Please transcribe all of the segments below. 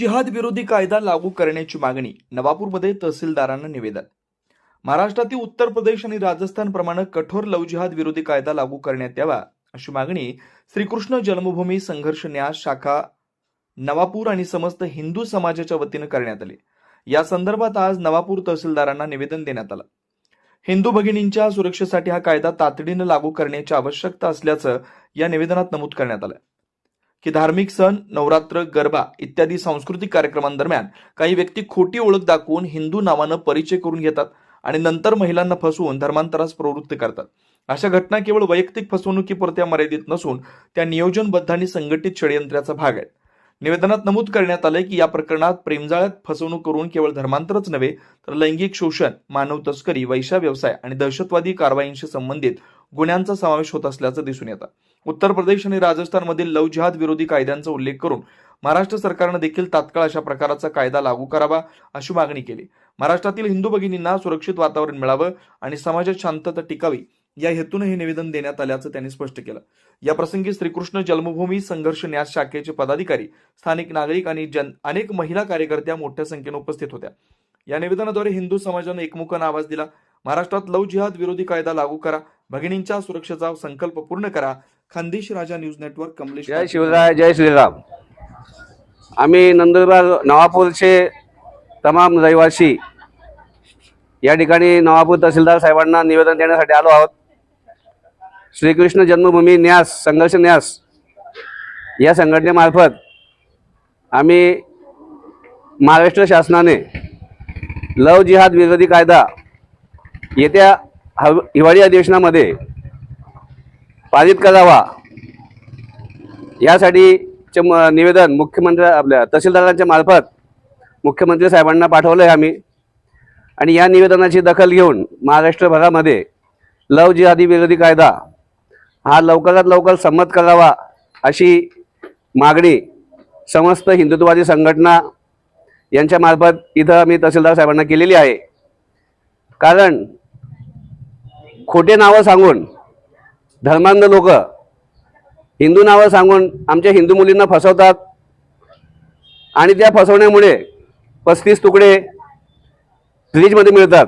जिहाद विरोधी कायदा लागू करण्याची मागणी नवापूरमध्ये तहसीलदारांना निवेदन. महाराष्ट्रातील उत्तर प्रदेश आणि राजस्थान प्रमाणे कठोर लव जिहाद विरोधी कायदा लागू करण्यात यावा अशी मागणी श्रीकृष्ण जन्मभूमी संघर्ष न्यास शाखा नवापूर आणि समस्त हिंदू समाजाच्या वतीनं करण्यात आली. या संदर्भात आज नवापूर तहसीलदारांना निवेदन देण्यात आलं. हिंदू भगिनींच्या सुरक्षेसाठी हा कायदा तातडीनं लागू करण्याची आवश्यकता असल्याचं या निवेदनात नमूद करण्यात आलं. की धार्मिक सण नवरात्र गरबा इत्यादी सांस्कृतिक कार्यक्रमांदरम्यान काही व्यक्ती खोटी ओळख दाखवून हिंदू नावानं परिचय करून घेतात आणि नंतर महिलांना फसवून धर्मांतरास प्रवृत्त करतात. अशा घटना केवळ वैयक्तिक फसवणुकीपुरत्या मर्यादित नसून त्या नियोजनबद्ध आणि संघटित षडयंत्राचा भाग आहेत. निवेदनात नमूद करण्यात आलंय की या प्रकरणात प्रेमजाळ्यात फसवणूक करून केवळ धर्मांतरच नव्हे तर लैंगिक शोषण मानव तस्करी वैशा व्यवसाय आणि दहशतवादी कारवाईंशी संबंधित गुन्ह्यांचा समावेश होत असल्याचं दिसून येतं. उत्तर प्रदेश आणि राजस्थानमधील लव जिहाद विरोधी कायद्यांचा उल्लेख करून महाराष्ट्र सरकारनं देखील तात्काळ अशा प्रकाराचा कायदा लागू करावा अशी मागणी केली. महाराष्ट्रातील हिंदू भगिनींना सुरक्षित वातावरण मिळावं आणि समाजात शांतता टिकावी या हेतून हे निवेदन देण्यात आल्याचं त्यांनी स्पष्ट केलं. या प्रसंगी श्रीकृष्ण जन्मभूमी संघर्ष न्यास शाखेचे पदाधिकारी स्थानिक नागरिक आणि जन अनेक महिला कार्यकर्त्या मोठ्या संख्येने उपस्थित होत्या. या निवेदनाद्वारे हिंदू समाजानं एकमुखानं आवाज दिला. महाराष्ट्रात लव जिहाद विरोधी कायदा लागू करा. भगिनींच्या सुरक्षेचा संकल्प पूर्ण करा. खानदेश राजा न्यूज नेटवर्क कमलेश जय शिवराय जय श्रीराम. आम्ही नंदुरबार नवापूरचे तमाम रहिवासी या ठिकाणी नवापूर तहसीलदार साहेबांना निवेदन देण्यासाठी आलो आहोत. श्रीकृष्ण जन्मभूमी न्यास संघर्ष न्यास या संघटनेमार्फत आम्ही महाराष्ट्र शासनाने लव जिहाद विरोधी कायदा येत्या हव- हिवाळी अधिवेशनामध्ये पारित करावा यासाठीचे म- निवेदन मुख्यमंत्री आपल्या तहसीलदारांच्या मार्फत मुख्यमंत्री साहेबांना पाठवलं आहे आम्ही. आणि या निवेदनाची दखल घेऊन महाराष्ट्रभरामध्ये लव जिहादी विरोधी कायदा हा लवकरात लवकर संमत करावा अशी मागणी समस्त हिंदुत्ववादी संघटना यांच्या मार्फत इथं आम्ही तहसीलदार साहेबांना केलेली आहे. कारण खोटे नावं सांगून धर्मांध लोक हिंदू नावं सांगून आमच्या हिंदू मुलींना फसवतात आणि त्या फसवण्यामुळे पस्तीस तुकडे फ्रीजमध्ये मिळतात.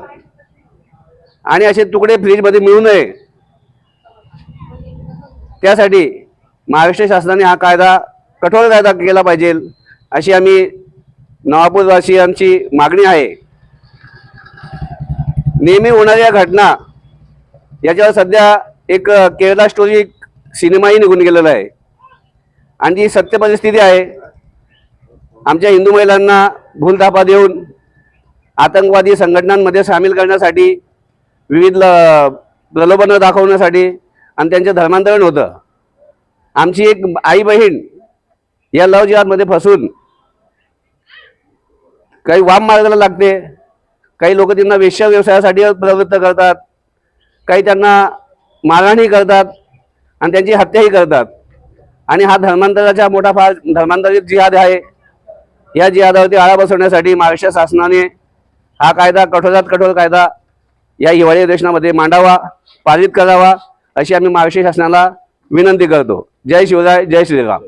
आणि असे तुकडे फ्रीजमध्ये मिळू नये. त्यासाठी महाराष्ट्र शासनाने हा कायदा कठोर कायदा केला पाहिजे अशी आम्ही नवापूरवासियांची मागणी आहे. नेहमी होणाऱ्या घटना याच्यावर सध्या एक केरला स्टोरी सिनेमाही निघून गेलेला आहे. आणि जी सत्य परिस्थिती आहे आमच्या हिंदू महिलांना भूलथापा देऊन आतंकवादी संघटनांमध्ये सामील करण्यासाठी विविध ल प्रलोभनं दाखवण्यासाठी आणि त्यांचं धर्मांतरण होतं. आमची एक आई बहीण या लव जिहादमध्ये फसून काही वाम मार्गाला लागते काही लोक त्यांना वेश्या व्यवसायासाठी प्रवृत्त करतात काही त्यांना मारहाणही करतात आणि त्यांची हत्याही करतात. आणि हा धर्मांतराचा मोठा फार धर्मांतरित जिहाद आहे. या जिहादावरती आळा बसवण्यासाठी महाराष्ट्र शासनाने हा कायदा कठोरात कठोर कायदा या हिवाळी अधिवेशनामध्ये मांडावा पारित करावा अशी आम्ही महाराष्ट्र शासनाला विनंती करतो. जय शिवराय जय श्रीराम.